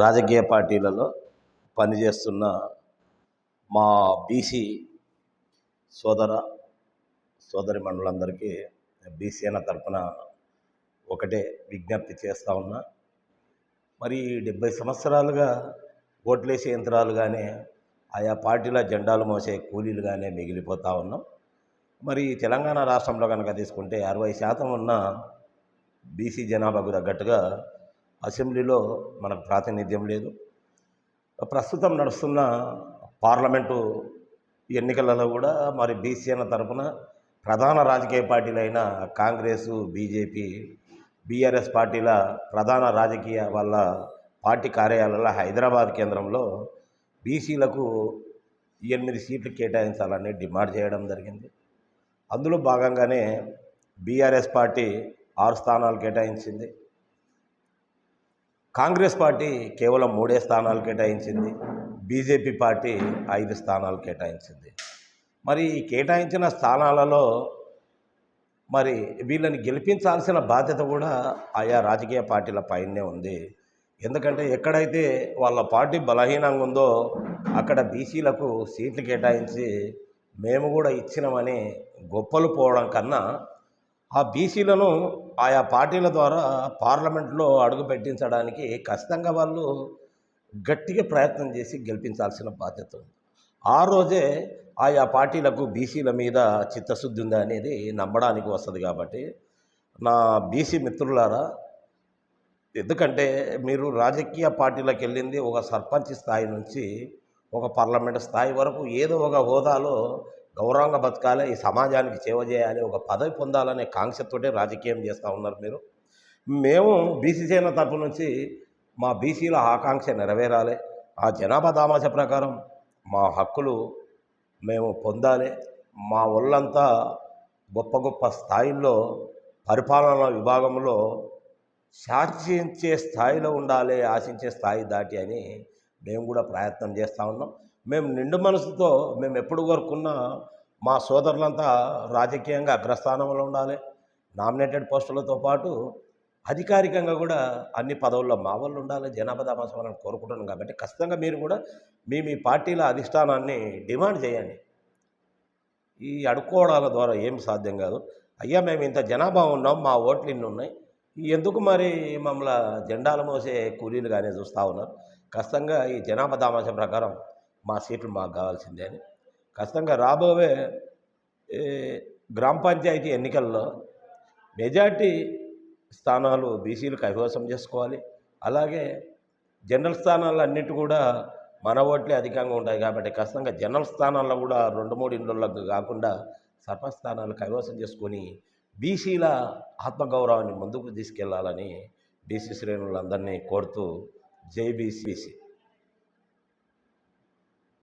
రాజకీయ పార్టీలలో పనిచేస్తున్న మా బీసీ సోదర సోదరి మండలందరికీ బీసీఎన తరపున ఒకటే విజ్ఞప్తి చేస్తూ ఉన్నా. మరి డెబ్బై సంవత్సరాలుగా ఓట్లేసే యంత్రాలుగానే ఆయా పార్టీల జెండాలు మోసే కూలీలు కానీ మిగిలిపోతూ ఉన్నాం. మరి తెలంగాణ రాష్ట్రంలో కనుక తీసుకుంటే అరవై శాతం ఉన్న బీసీ జనాభాకు తగ్గట్టుగా అసెంబ్లీలో మనకు ప్రాతినిధ్యం లేదు. ప్రస్తుతం నడుస్తున్న పార్లమెంటు ఎన్నికలలో కూడా మరి బీసీఎన్ తరపున ప్రధాన రాజకీయ పార్టీలైన కాంగ్రెసు బీజేపీ బీఆర్ఎస్ పార్టీల ప్రధాన రాజకీయ వాళ్ళ పార్టీ కార్యాలయాల హైదరాబాద్ కేంద్రంలో బీసీలకు ఎనిమిది సీట్లు కేటాయించాలని డిమాండ్ చేయడం జరిగింది. అందులో భాగంగానే బీఆర్ఎస్ పార్టీ ఆరు స్థానాలు కేటాయించింది. కాంగ్రెస్ పార్టీ కేవలం మూడే స్థానాలు కేటాయించింది బీజేపీ పార్టీ ఐదు స్థానాలు కేటాయించింది. మరి కేటాయించిన స్థానాలలో మరి వీళ్ళని గెలిపించాల్సిన బాధ్యత కూడా ఆయా రాజకీయ పార్టీల పైనే ఉంది. ఎందుకంటే ఎక్కడైతే వాళ్ళ పార్టీ బలహీనంగా ఉందో అక్కడ బీసీలకు సీట్లు కేటాయించి మేము కూడా ఇచ్చినామని గొప్పలు పోవడం కన్నా ఆ బీసీలను ఆయా పార్టీల ద్వారా పార్లమెంట్లో అడుగు పెట్టించడానికి ఖచ్చితంగా వాళ్ళు గట్టిగా ప్రయత్నం చేసి గెలిపించాల్సిన బాధ్యత ఉంది. ఆ రోజే ఆయా పార్టీలకు బీసీల మీద చిత్తశుద్ధి ఉందా అనేది నమ్మడానికి వస్తుంది కాబట్టి నా బీసీ మిత్రులారా ఎందుకంటే మీరు రాజకీయ పార్టీలకు వెళ్ళింది ఒక సర్పంచ్ స్థాయి నుంచి ఒక పార్లమెంట్ స్థాయి వరకు ఏదో ఒక హోదాలో గౌరవంగా బతకాలి ఈ సమాజానికి సేవ చేయాలి ఒక పదవి పొందాలనే కాంక్షతోటే రాజకీయం చేస్తూ ఉన్నారు మీరు. మేము బీసీ సేన తరపు నుంచి మా బీసీల ఆకాంక్ష నెరవేరాలి. ఆ జనాభా దామాష ప్రకారం మా హక్కులు మేము పొందాలి. మా ఒళ్ళంతా గొప్ప గొప్ప స్థాయిల్లో పరిపాలనా విభాగంలో శాసించే స్థాయిలో ఉండాలి ఆశించే స్థాయి దాటి అని మేము కూడా ప్రయత్నం చేస్తూ ఉన్నాం. మేము నిండు మనసుతో మేము ఎప్పుడు కోరుకున్నా మా సోదరులంతా రాజకీయంగా అగ్రస్థానంలో ఉండాలి. నామినేటెడ్ పోస్టులతో పాటు అధికారికంగా కూడా అన్ని పదవుల్లో మా వాళ్ళు ఉండాలి జనాభా దామాసవాలని కోరుకుంటున్నాం కాబట్టి ఖచ్చితంగా మీరు కూడా మీ మీ పార్టీల అధిష్టానాన్ని డిమాండ్ చేయండి. ఈ అడుక్కోవడాల ద్వారా ఏం సాధ్యం కాదు. అయ్యా మేము ఇంత జనాభా ఉన్నాం మా ఓట్లు ఇన్ని ఉన్నాయి. ఎందుకు మరి మమ్మల్ని జెండాలు మోసే కూలీలు కానీ చూస్తూ ఉన్నారు? ఖచ్చితంగా ఈ జనాభా దామాష ప్రకారం మా సీట్లు మాకు కావాల్సిందే అని ఖచ్చితంగా రాబోయే గ్రామ పంచాయతీ ఎన్నికల్లో మెజార్టీ స్థానాలు బీసీలు కైవసం చేసుకోవాలి. అలాగే జనరల్ స్థానాలు అన్నిటి కూడా మన ఓట్లే అధికంగా ఉంటాయి కాబట్టి ఖచ్చితంగా జనరల్ స్థానాల్లో కూడా రెండు మూడు ఇండ్లకు కాకుండా సర్పంచ్ స్థానాలు కైవసం చేసుకొని బీసీల ఆత్మగౌరవాన్ని ముందుకు తీసుకెళ్ళాలని బీసీ శ్రేణులందరినీ కోరుతూ జై బీసీసీ